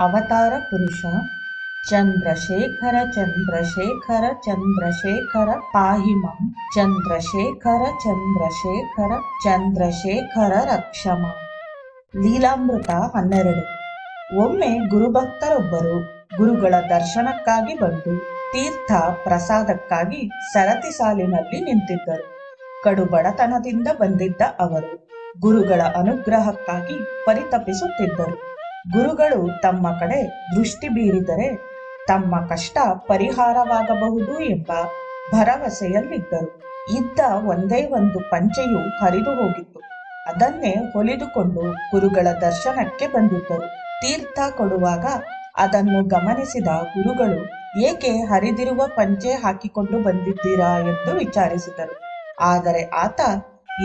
ಅವತಾರ ಪುರುಷ, ಚಂದ್ರಶೇಖರ ಚಂದ್ರಶೇಖರ ಚಂದ್ರಶೇಖರ ಪಾಹಿಮಂ, ಚಂದ್ರಶೇಖರ ಚಂದ್ರಶೇಖರ ಚಂದ್ರಶೇಖರ ರಕ್ಷಮ. ಲೀಲಾಮೃತ ಹನ್ನೆರಡು. ಒಮ್ಮೆ ಗುರುಭಕ್ತರೊಬ್ಬರು ಗುರುಗಳ ದರ್ಶನಕ್ಕಾಗಿ ಬಂದು ತೀರ್ಥ ಪ್ರಸಾದಕ್ಕಾಗಿ ಸರತಿ ಸಾಲಿನಲ್ಲಿ ನಿಂತಿದ್ದರು. ಕಡುಬಡತನದಿಂದ ಬಂದಿದ್ದ ಅವರು ಗುರುಗಳ ಅನುಗ್ರಹಕ್ಕಾಗಿ ಪರಿತಪಿಸುತ್ತಿದ್ದರು. ಗುರುಗಳು ತಮ್ಮ ಕಡೆ ದೃಷ್ಟಿ ಬೀರಿದರೆ ತಮ್ಮ ಕಷ್ಟ ಪರಿಹಾರವಾಗಬಹುದು ಎಂಬ ಭರವಸೆಯಲ್ಲಿದ್ದರು. ಇದ್ದ ಒಂದೇ ಒಂದು ಪಂಚೆಯು ಹರಿದು ಹೋಗಿತ್ತು. ಅದನ್ನೇ ಹೊಲಿದುಕೊಂಡು ಗುರುಗಳ ದರ್ಶನಕ್ಕೆ ಬಂದಿದ್ದರು. ತೀರ್ಥ ಕೊಡುವಾಗ ಅದನ್ನು ಗಮನಿಸಿದ ಗುರುಗಳು, ಏಕೆ ಹರಿದಿರುವ ಪಂಚೆ ಹಾಕಿಕೊಂಡು ಬಂದಿದ್ದೀರಾ? ಎಂದು ವಿಚಾರಿಸಿದರು. ಆದರೆ ಆತ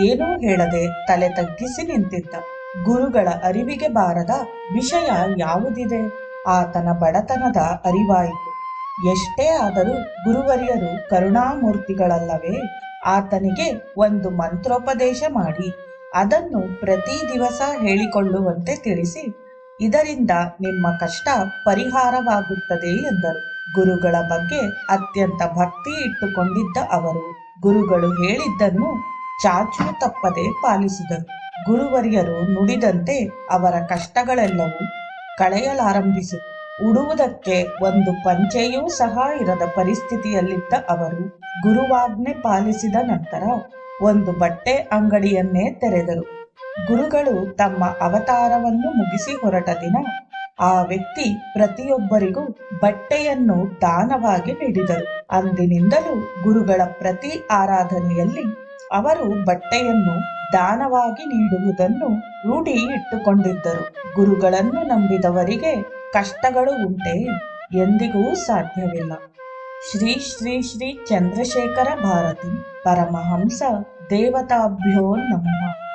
ಏನೂ ಹೇಳದೆ ತಲೆ ತಗ್ಗಿಸಿ ನಿಂತಿದ್ದ. ಗುರುಗಳ ಅರಿವಿಗೆ ಬಾರದ ವಿಷಯ ಯಾವುದಿದೆ? ಆತನ ಬಡತನದ ಅರಿವಾಯಿತು. ಎಷ್ಟೇ ಆದರೂ ಗುರುವರಿಯರು ಕರುಣಾಮೂರ್ತಿಗಳಲ್ಲವೇ? ಆತನಿಗೆ ಒಂದು ಮಂತ್ರೋಪದೇಶ ಮಾಡಿ, ಅದನ್ನು ಪ್ರತಿ ದಿವಸ ಹೇಳಿಕೊಳ್ಳುವಂತೆ ತಿಳಿಸಿ, ಇದರಿಂದ ನಿಮ್ಮ ಕಷ್ಟ ಪರಿಹಾರವಾಗುತ್ತದೆ ಎಂದರು. ಗುರುಗಳ ಬಗ್ಗೆ ಅತ್ಯಂತ ಭಕ್ತಿ ಇಟ್ಟುಕೊಂಡಿದ್ದ ಅವರು, ಗುರುಗಳು ಹೇಳಿದ್ದನ್ನು ಚಾಚೂ ತಪ್ಪದೆ ಪಾಲಿಸಿದರು. ಗುರುವರಿಯರು ನುಡಿದಂತೆ ಅವರ ಕಷ್ಟಗಳೆಲ್ಲವೂ ಕಳೆಯಲಾರಂಭಿಸಿತು ಉಡುವುದಕ್ಕೆ ಒಂದು ಪಂಚೆಯೂ ಸಹ ಇರದ ಪರಿಸ್ಥಿತಿಯಲ್ಲಿದ್ದ ಅವರು ಗುರುವಾಜ್ಞೆ ಪಾಲಿಸಿದ ನಂತರ ಒಂದು ಬಟ್ಟೆ ಅಂಗಡಿಯನ್ನೇ ತೆರೆದರು. ಗುರುಗಳು ತಮ್ಮ ಅವತಾರವನ್ನು ಮುಗಿಸಿ ಹೊರಟ ದಿನ ಆ ವ್ಯಕ್ತಿ ಪ್ರತಿಯೊಬ್ಬರಿಗೂ ಬಟ್ಟೆಯನ್ನು ದಾನವಾಗಿ ನೀಡಿದರು. ಅಂದಿನಿಂದಲೂ ಗುರುಗಳ ಪ್ರತಿ ಆರಾಧನೆಯಲ್ಲಿ ಅವರು ಬಟ್ಟೆಯನ್ನು ದಾನವಾಗಿ ನೀಡುವುದನ್ನು ರೂಢಿ ಇಟ್ಟುಕೊಂಡಿದ್ದರು. ಗುರುಗಳನ್ನು ನಂಬಿದವರಿಗೆ ಕಷ್ಟಗಳು ಉಂಟೆ ಎಂದಿಗೂ ಸಾಧ್ಯವಿಲ್ಲ. ಶ್ರೀ ಶ್ರೀ ಶ್ರೀ ಚಂದ್ರಶೇಖರ ಭಾರತಿ ಪರಮಹಂಸ ದೇವತಾಭ್ಯೋ ನಮಃ.